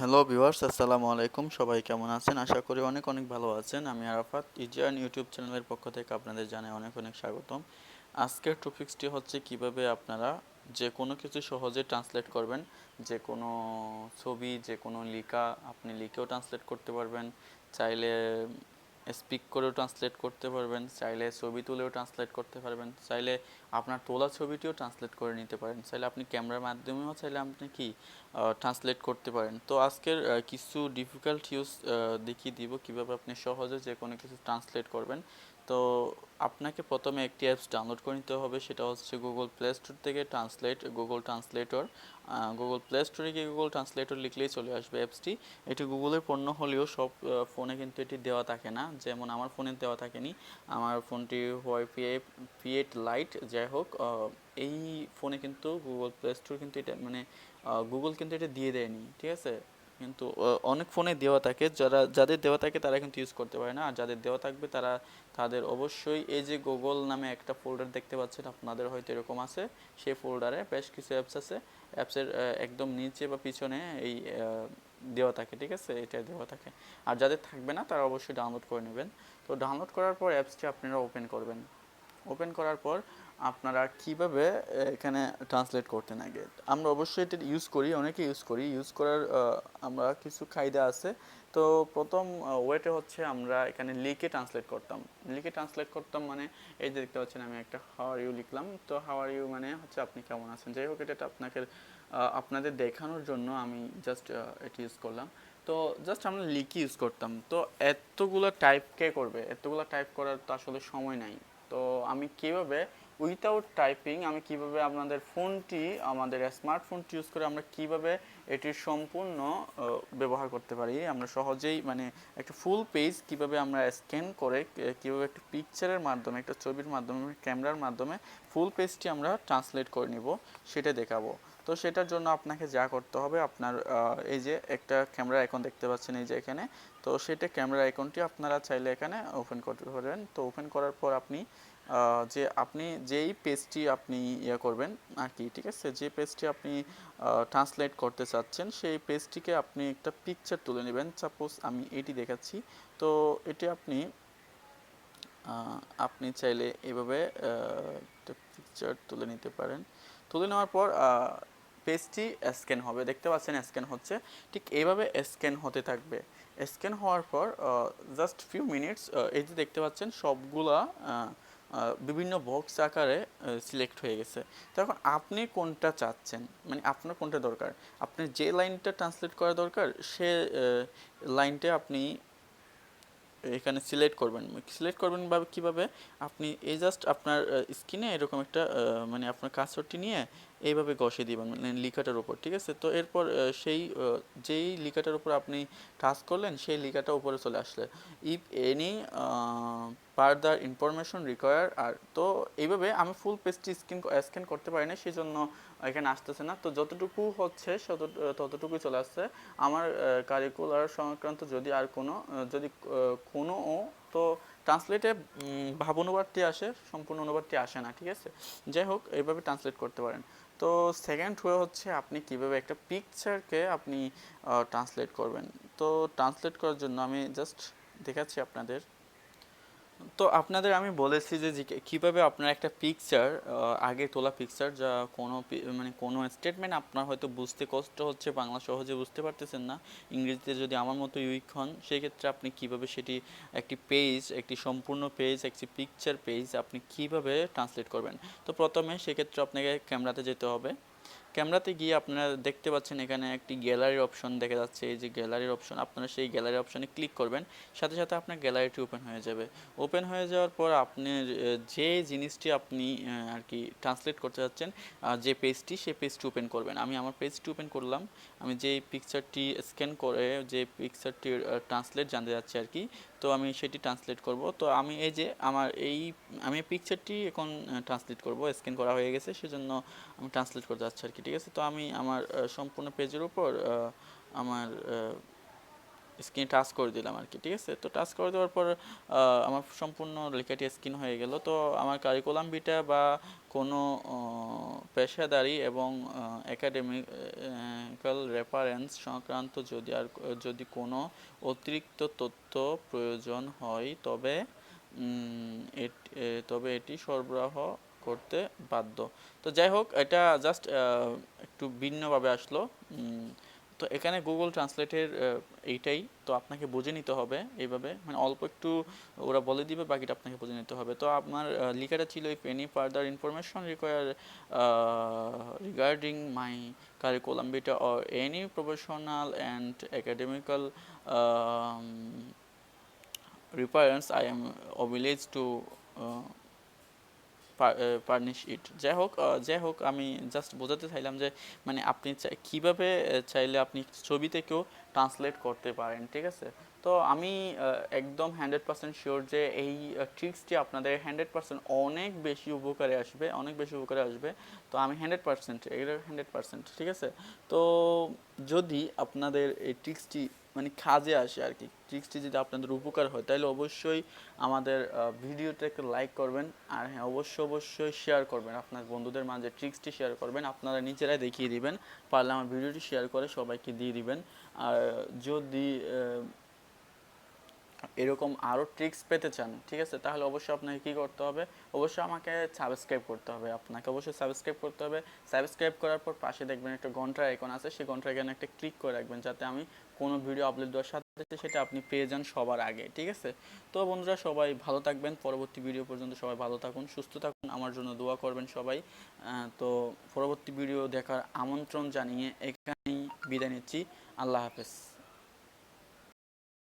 Hello viewers আসসালামু আলাইকুম। সবাই কেমন আছেন? আশা করি অনেক অনেক ভালো আছেন। আমি আরাফাত ইজিয়ান ইউটিউব চ্যানেলের পক্ষ থেকে আপনাদের জানাই অনেক অনেক স্বাগতম। আজকের টপিক্সটি হচ্ছে কীভাবে আপনারা যে কোনো কিছু সহজে ট্রান্সলেট করবেন যে কোনো ছবি যে কোনো লিখা, আপনি লিখেও ট্রান্সলেট করতে পারবেন। চাইলে স্পিক করেও ট্রান্সলেট করতে পারবেন, চাইলে ছবি তুলেও ট্রান্সলেট করতে পারবেন, চাইলে আপনার তোলা ছবিটিও ট্রান্সলেট করে নিতে পারেন, চাইলে আপনি ক্যামেরার মাধ্যমেও চাইলে আপনি কি ট্রান্সলেট করতে পারেন। তো আজকের কিছু ডিফিকাল্ট ইউজ দেখিয়ে দিব কীভাবে আপনি সহজে যে কোনো কিছু ট্রান্সলেট করবেন। তো আপনাকে প্রথমে একটি অ্যাপস ডাউনলোড করে নিতে হবে, সেটা হচ্ছে গুগল প্লে স্টোর থেকে translate Google translator Google Play স্টোরে গিয়ে গুগল ট্রান্সলেটর লিখলেই চলে আসবে অ্যাপসটি এটি গুগলের পণ্য হলেও সব ফোনে কিন্তু এটি দেওয়া থাকে না। যেমন আমার ফোনে দেওয়া থাকেনি। আমার ফোনটি হোয়াই পিএ পিএট লাইট যাই হোক এই ফোনে কিন্তু গুগল প্লে স্টোর কিন্তু এটা মানে গুগল কিন্তু এটা দিয়ে দেয়নি, ঠিক আছে? কিন্তু অনেক ফোনে দেওয়া থাকে। যারা, যাদের দেওয়া থাকে তারা কিন্তু ইউজ করতে পারে না। আর যাদের দেওয়া থাকবে তারা, তাদের অবশ্যই এই যে গুগল নামে একটা ফোল্ডার দেখতে পাচ্ছেন, আপনাদের হয়তো এরকম আছে। সেই ফোল্ডারে বেশ কিছু অ্যাপস আছে। অ্যাপসের একদম নিচে বা পিছনে এই দেওয়া থাকে, ঠিক আছে? এটা দেওয়া থাকে। আর যাদের থাকবে না, তারা অবশ্যই ডাউনলোড করে নেবেন। তো ডাউনলোড করার পর অ্যাপসটি আপনারা ওপেন করবেন। ওপেন করার পর আপনারা কীভাবে এখানে ট্রান্সলেট করতেন আগে আমরা অবশ্যই এটা ইউজ করি, অনেকে ইউজ করি। ইউজ করার আমরা কিছু কায়দা আছে। তো প্রথম ওয়েটে হচ্ছে আমরা এখানে লিখে ট্রান্সলেট করতাম। লিখে ট্রান্সলেট করতাম মানে এই যে দেখতে পাচ্ছেন আমি একটা হাওয়ার ইউ লিখলাম। তো হাওয়ার ইউ মানে হচ্ছে আপনি কেমন আছেন? যাই হোক, এটা আপনাকে আপনাদের দেখানোর জন্য আমি জাস্ট এটি ইউজ করলাম। তো জাস্ট আমরা লিখি ইউজ করতাম। তো এতগুলো টাইপ কে করবে? এতগুলো টাইপ করার তো আসলে সময় নাই। তো আমি কীভাবে উইথাউট টাইপিং আমি কীভাবে আপনাদের ফোনটি, আমাদের স্মার্টফোনটি ইউজ করে আমরা কীভাবে এটির সম্পূর্ণ ব্যবহার করতে পারি, আমরা সহজেই মানে একটা ফুল পেজ কীভাবে আমরা স্ক্যান করে কীভাবে একটা পিকচারের মাধ্যমে, একটা ছবির মাধ্যমে, ক্যামেরার মাধ্যমে ফুল পেজটি আমরা ট্রান্সলেট করে নিব, সেটা দেখাবো। তো সেটার জন্য আপনাকে যা করতে হবে আপনার এই যে একটা ক্যামেরা আইকন দেখতে পাচ্ছেন এই যে এখানে। তো সেটা ক্যামেরা আইকনটি আপনারা চাইলে এখানে ওপেন করতে পারবেন। তো ওপেন করার পর আপনি যে আপনি যেই পেজটি আপনি ইয়ে করবেন আর কি, ঠিক আছে? যে পেজটি আপনি ট্রান্সলেট করতে চাচ্ছেন, সেই পেজটিকে আপনি একটা পিকচার তুলে নেবেন। সাপোজ আমি এটি দেখাচ্ছি। তো এটি আপনি আপনি চাইলে এভাবে একটা পিকচার তুলে নিতে পারেন। তুলে নেওয়ার পর পেজটি স্ক্যান হবে। দেখতে পাচ্ছেন স্ক্যান হচ্ছে। ঠিক এইভাবে স্ক্যান হতে থাকবে। স্ক্যান হওয়ার পর জাস্ট ফিউ মিনিটস এই যে দেখতে পাচ্ছেন সবগুলা বিভিন্ন বক্স আকারে সিলেক্ট হয়ে গেছে। তো এখন আপনি কোনটা চাচ্ছেন? মানে আপনার কোনটা দরকার? আপনি যে লাইনটা ট্রান্সলেট করা দরকার, সে লাইনটা আপনি এখানে সিলেক্ট করবেন। সিলেক্ট করবেন ভাবে কীভাবে? আপনি এই জাস্ট আপনার স্ক্রিনে এরকম একটা মানে আপনার কাসওয়ার্ডটি নিয়ে এইভাবে ঘষে দিবেন মানে লিখাটার উপর, ঠিক আছে? তো এরপর সেই যেই লিখাটার উপর আপনি টাচ করলেন, সেই লিখাটা উপরে চলে আসলে। If any further information require আর তো এইভাবে আমি ফুল পেজটি স্ক্যান স্ক্যান করতে পারি না সেই জন্য এখানে আসতেছে না। তো যতটুকু হচ্ছে ততটুকুই চলে আসছে। আমার কারিকুলার সংক্রান্ত যদি আর কোনো যদি কোনো তো ট্রান্সলেটে ভাব অনুবাদটি আসে, সম্পূর্ণ অনুবাদটি আসে না, ঠিক আছে? যাই হোক, এইভাবে ট্রান্সলেট করতে পারেন। তো সেকেন্ড ওয়ে হচ্ছে, আপনি কীভাবে একটা পিকচারকে আপনি ট্রান্সলেট করবেন। তো ট্রান্সলেট করার জন্য আমি জাস্ট দেখাচ্ছি আপনাদের। তো আপনাদের আমি বলেছি যে কীভাবে আপনার একটা পিকচার আগে তোলা পিকচার যা কোনো মানে কোনো স্টেটমেন্ট আপনার হয়তো বুঝতে কষ্ট হচ্ছে, বাংলা সহজে বুঝতে পারতেছেন না। ইংরেজিতে যদি আমার মতো উইক হন সেই ক্ষেত্রে আপনি কীভাবে সেটি একটি পেজ একটি সম্পূর্ণ পেজ একটি পিকচার পেজ আপনি কীভাবে ট্রান্সলেট করবেন? তো প্রথমে সেক্ষেত্রে আপনাকে ক্যামেরাতে যেতে হবে। ক্যামেরাতে গিয়ে আপনারা দেখতে পাচ্ছেন এখানে একটি গ্যালারির অপশন দেখা যাচ্ছে। এই যে গ্যালারির অপশন আপনারা সেই গ্যালারি অপশনে ক্লিক করবেন সাথে সাথে আপনার গ্যালারিটি ওপেন হয়ে যাবে। ওপেন হয়ে যাওয়ার পর আপনার আহ, যে জিনিসটি আপনি আর কি ট্রান্সলেট করতে যাচ্ছেন যে পেজটি সেই পেজটি ওপেন করবেন। আমি আমার পেজটি ওপেন করলাম আমি যে পিকচারটি স্ক্যান করে যে পিকচারটি ট্রান্সলেট জানতে যাচ্ছি আর কি তো আমি সেটি ট্রান্সলেট করব। তো আমি এই যে আমার এই আমি পিকচারটি এখন ট্রান্সলেট করব স্ক্যান করা হয়ে গেছে সেজন্য আমি ট্রান্সলেট করতে যাচ্ছি আর কি ঠিক আছে? তো আমি আমার সম্পূর্ণ পেজের উপর আমার স্ক্রিন টাচ করে দিলাম আর কি ঠিক আছে? তো টাচ করে দেওয়ার পর আমার সম্পূর্ণ লেখাটি স্ক্রিন হয়ে গেল। তো আমার কারিকুলাম বিটা বা কোনো পেশাদারি এবং একাডেমিক্যাল রেফারেন্স সংক্রান্ত যদি আর, যদি কোনো অতিরিক্ত তথ্য প্রয়োজন হয়, তবে তবে এটি সরবরাহ করতে বাধ্য। তো যাই হোক এটা জাস্ট একটু ভিন্নভাবে আসলো। তো এখানে গুগল ট্রান্সলেটের এইটাই। তো আপনাকে বুঝে নিতে হবে এইভাবে। মানে অল্প একটু ওরা বলে দিবে বাকিটা আপনাকে বুঝে নিতে হবে। তো আপনার লেখাটা ছিল if any further information require regarding my curriculum vitae or any professional and academical requirements I am obliged uh, furnish it যাই হোক যাই হোক, আমি জাস্ট বোঝাতে চাইলাম যে মানে আপনি কীভাবে চাইলে আপনি ছবি থেকেও ট্রান্সলেট করতে পারেন, ঠিক আছে? তো আমি একদম হান্ড্রেড পার্সেন্ট শিওর যে এই ট্রিক্সটি আপনাদের হান্ড্রেড পার্সেন্ট অনেক বেশি উপকারে আসবে, অনেক বেশি উপকারে আসবে। তো আমি হান্ড্রেড পার্সেন্ট এটা হান্ড্রেড পার্সেন্ট ঠিক আছে? তো যদি আপনাদের এই ট্রিক্সটি মানে কাজে আসে আর কি। ট্রিক্সটি যদি আপনাদের উপকার হয়, তাহলে অবশ্যই আমাদের ভিডিওটা একটু লাইক করবেন আর হ্যাঁ অবশ্যই অবশ্যই শেয়ার করবেন। আপনার বন্ধুদের মাঝে ট্রিক্সটি শেয়ার করবেন, আপনারা নিজেরাই দেখিয়ে দিবেন। পারলে আমার ভিডিওটি শেয়ার করে সবাইকে দিয়ে দিবেন। আর যদি এরকম আরও ট্রিক্স পেতে চান, ঠিক আছে? তাহলে অবশ্যই আপনাকে কী করতে হবে? অবশ্যই আমাকে সাবস্ক্রাইব করতে হবে। আপনাকে অবশ্যই সাবস্ক্রাইব করতে হবে। সাবস্ক্রাইব করার পর পাশে দেখবেন একটা ঘণ্টার আইকন আছে। সেই ঘণ্টার আইকনে একটা ক্লিক করে রাখবেন যাতে আমি কোনো ভিডিও আপলোড দেওয়ার সাথে সাথে সেটা আপনি পেয়ে যান সবার আগে, ঠিক আছে? তো বন্ধুরা, সবাই ভালো থাকবেন। পরবর্তী ভিডিও পর্যন্ত সবাই ভালো থাকুন, সুস্থ থাকুন। আমার জন্য দোয়া করবেন সবাই। তো পরবর্তী ভিডিও দেখার আমন্ত্রণ জানিয়ে এখানেই বিদায় নিচ্ছি। আল্লাহ হাফেজ।